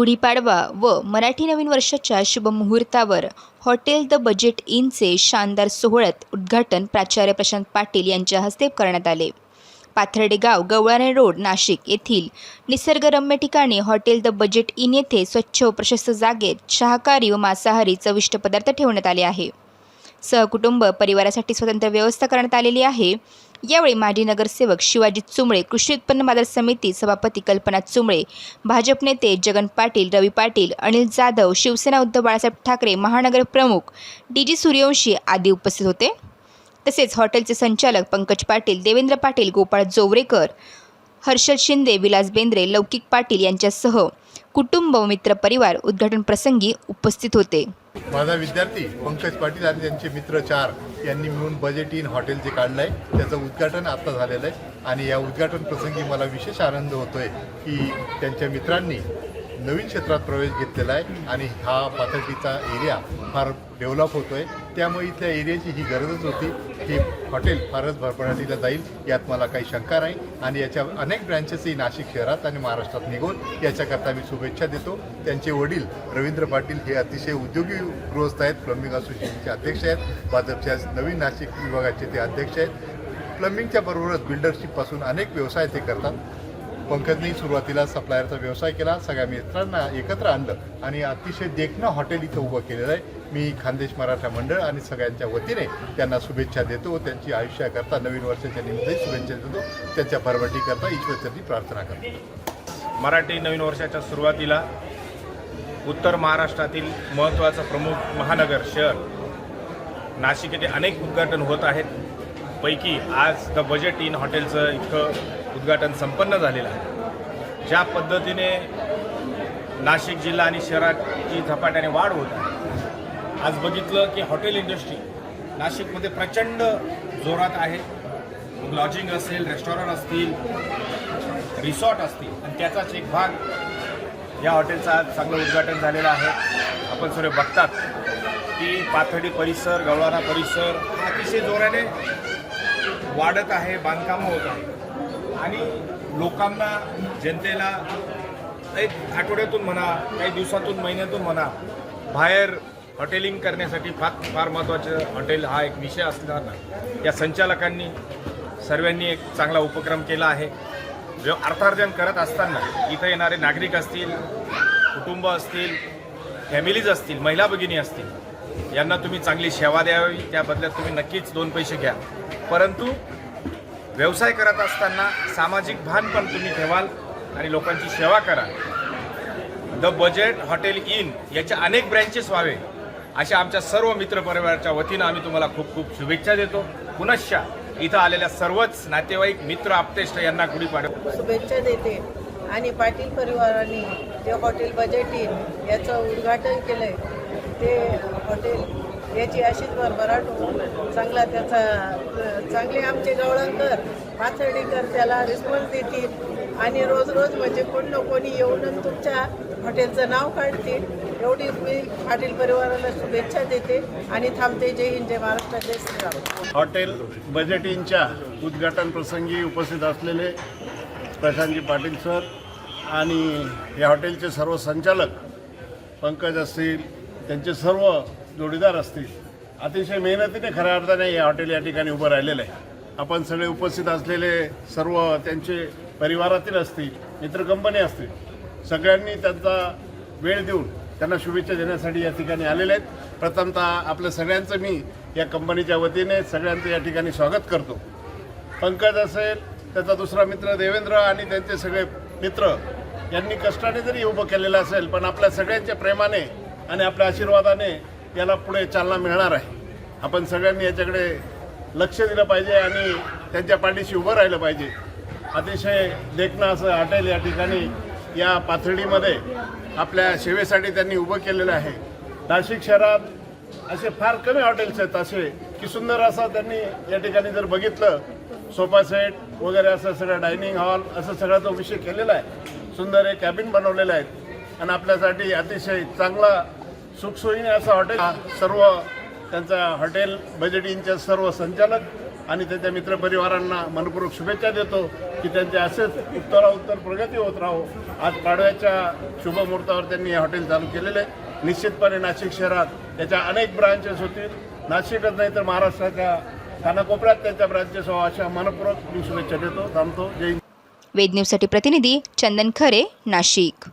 गुढीपाडवा व मराठी नवीन वर्षाच्या शुभमुहूर्तावर हॉटेल द बजेट इनचे शानदार सोहळ्यात उद्घाटन प्राचार्य प्रशांत पाटील यांच्या हस्ते करण्यात आले. पाथर्डे गाव गवळाणे रोड नाशिक येथील निसर्गरम्य ठिकाणी हॉटेल द बजेट इन येथे स्वच्छ व प्रशस्त जागेत शाकाहारी व मांसाहारी चविष्ट पदार्थ ठेवण्यात आले आहे. सहकुटुंब परिवारासाठी स्वतंत्र व्यवस्था करण्यात आलेली आहे. यावेळी माजी नगरसेवक शिवाजी चुंबळे कृषी उत्पन्न बाजार समिती सभापती कल्पना चुंबळे भाजप नेते जगन पाटील रवी पाटील अनिल जाधव शिवसेना उद्धव बाळासाहेब ठाकरे महानगर प्रमुख डी जी सूर्यवंशी आदी उपस्थित होते. तसेच हॉटेलचे संचालक पंकज पाटील देवेंद्र पाटील गोपाळ जोवरेकर हर्षल शिंदे विलास बेंद्रे लौकिक पाटील यांच्यासह कुटुंब मित्र मित्रपरिवार उद्घाटन प्रसंगी उपस्थित होते. माझा विद्यार्थी पंकज पाटील आणि त्यांचे मित्र चार यांनी मिळून बजेट इन हॉटेल जे काढलं आहे त्याचं उद्घाटन आत्ता झालेलं आहे. आणि या उद्घाटन प्रसंगी मला विशेष आनंद होतो आहे की त्यांच्या मित्रांनी नवीन क्षेत्रात प्रवेश घेतलेला आहे. आणि हा पाथर्डीचा एरिया फार डेव्हलप होतो आहे त्यामुळे इथल्या एरियाची ही गरजच होती हे हॉटेल फारच भरभराटीला जाईल यात मला काही शंका नाही. आणि याच्या अनेक ब्रँचेसही नाशिक शहरात आणि महाराष्ट्रात निघून याच्याकरता मी शुभेच्छा देतो. त्यांचे वडील रवींद्र पाटील हे अतिशय उद्योगी गृहस्थ आहेत. प्लंबिंग असोसिएशनचे अध्यक्ष आहेत. भाजपच्या नवीन नाशिक विभागाचे ते अध्यक्ष आहेत. प्लंबिंगच्या बरोबरच बिल्डरशिपपासून अनेक व्यवसाय ते करतात. पंकजने सुरुवातीला सप्लायरचा व्यवसाय केला. सगळ्या मित्रांना एकत्र आणलं आणि अतिशय देखणं हॉटेल इथं उभं केलेलं आहे. मी खानदेश मराठा मंडळ आणि सगळ्यांच्या वतीने त्यांना शुभेच्छा देतो. त्यांची आयुष्याकरता नवीन वर्षाच्या निमित्तही शुभेच्छा देतो. त्यांच्या भरभटीकरता ईश्वरचरणी प्रार्थना करतो. मराठी नवीन वर्षाच्या सुरुवातीला उत्तर महाराष्ट्रातील महत्त्वाचं प्रमुख महानगर शहर नाशिक येथे अनेक उद्घाटन होत आहेत. पैकी आज द बजेट इन हॉटेलचं इतकं उद्घाटन संपन्न झालेलं आहे. ज्या पद्धतीने नाशिक जिल्हा आणि शहराची झपाट्याने वाढ होत आहे. आज बघितलं की हॉटेल इंडस्ट्री नाशिकमध्ये प्रचंड जोरात आहे. लॉजिंग असेल रेस्टॉरंट असतील रिसॉर्ट असतील आणि त्याचाच एक भाग या हॉटेलचा आज चांगलं उद्घाटन झालेलं आहे. आपण सर्व बघतात की पाथर्डी परिसर गवळाना परिसर अतिशय जोराने वाढत आहे बांधकामं होत आहे आणि लोकांना जनतेला एक आठवड्यातून म्हणा काही दिवसातून महिन्यातून म्हणा बाहेर हॉटेलिंग करण्यासाठी फार फार महत्त्वाचं हॉटेल हा एक विषय असल्यानं या संचालकांनी सर्वांनी एक चांगला उपक्रम केला आहे. व्यव अर्थार्जन करत असताना इथं येणारे नागरिक असतील कुटुंब असतील फॅमिलीज असतील महिला भगिनी असतील यांना तुम्ही चांगली सेवा द्यावी त्या बदल्यात तुम्ही नक्कीच दोन पैसे घ्या. परंतु व्यवसाय करत असताना सामाजिक भान पण तुम्ही ठेवाल आणि लोकांची सेवा करा. द बजेट हॉटेल इन याच्या अनेक ब्रँचेस व्हावे. अशा आमच्या सर्व मित्रपरिवाराच्या वतीनं आम्ही तुम्हाला खूप खूप शुभेच्छा देतो. पुनश्च इथं आलेल्या सर्वच नातेवाईक मित्र आप्तेष्ट यांना गुढीपाडवा. शुभेच्छा देते. आणि पाटील परिवाराने ते हॉटेल बजेट इन याचं उद्घाटन केलं आहे ते हॉटेल याची अशीच भरभराट होऊन चांगला त्याचा चांगले आमचे गवळणकर पाथर्डीकर त्याला रिस्पॉन्स देतील. आणि रोज रोज म्हणजे कोण ना कोणी येऊन तुमच्या हॉटेलचं नाव काढतील. एवढी मी पाटील परिवाराला शुभेच्छा देते आणि थांबते. जय हिंद जय महाराष्ट्र जय श्रीराम. हॉटेल बजेट उद्घाटन प्रसंगी उपस्थित असलेले प्रशांतजी पाटील सर आणि या हॉटेलचे सर्व संचालक पंकज असतील त्यांचे सर्व जोडीदार असतील. अतिशय मेहनतीने खऱ्या अर्थाने हे हॉटेल या ठिकाणी उभं राहिलेलं आहे. आपण सगळे उपस्थित असलेले सर्व त्यांचे परिवारातील असतील मित्र कंपनी असतील सगळ्यांनी त्यांचा वेळ देऊन त्यांना शुभेच्छा देण्यासाठी या ठिकाणी आलेले आहेत. प्रथमतः आपल्या सगळ्यांचं मी या कंपनीच्या वतीने सगळ्यांचं या ठिकाणी स्वागत करतो. पंकज असेल त्याचा दुसरा मित्र देवेंद्र आणि त्यांचे सगळे मित्र यांनी कष्टाने जरी उभं केलेलं असेल पण आपल्या सगळ्यांच्या प्रेमाने आणि आपल्या आशीर्वादाने याला पुढे चालना मिळणार आहे. आपण सगळ्यांनी याच्याकडे लक्ष दिलं पाहिजे आणि त्यांच्या पाठीशी उभं राहिलं पाहिजे. अतिशय देखणं असं हॉटेल या ठिकाणी या पाथर्डीमध्ये आपल्या सेवेसाठी त्यांनी उभं केलेलं आहे. नाशिक शहरात असे फार कमी हॉटेल्स आहेत असे की सुंदर असं त्यांनी या ठिकाणी जर बघितलं सोफा सेट वगैरे असं सगळं डायनिंग हॉल असं सगळा तो विषय केलेला आहे. सुंदर एक कॅबिन बनवलेला आहे. आणि आपल्यासाठी अतिशय चांगला सुखसोयीने असं हॉटेल सर्व त्यांचा हॉटेल बजेटिंगचे सर्व संचालक आणि त्यांच्या मित्रपरिवारांना मनपूर्वक शुभेच्छा देतो की त्यांचे असेच उत्तराउत्तर प्रगती होत राहो. आज पाडव्याच्या शुभमुहूर्तावर त्यांनी हे हॉटेल चालू केलेलं. आहे निश्चितपणे नाशिक शहरात त्याच्या अनेक ब्रांचेस होतील. नाशिकच नाही तर महाराष्ट्राच्या कानाकोपऱ्यात त्यांच्या ब्रांचेस व्हावं अशा मनपूर्वक मी शुभेच्छा देतो थांबतो. जय वेद न्यूजसाठी प्रतिनिधी चंदन खरे नाशिक.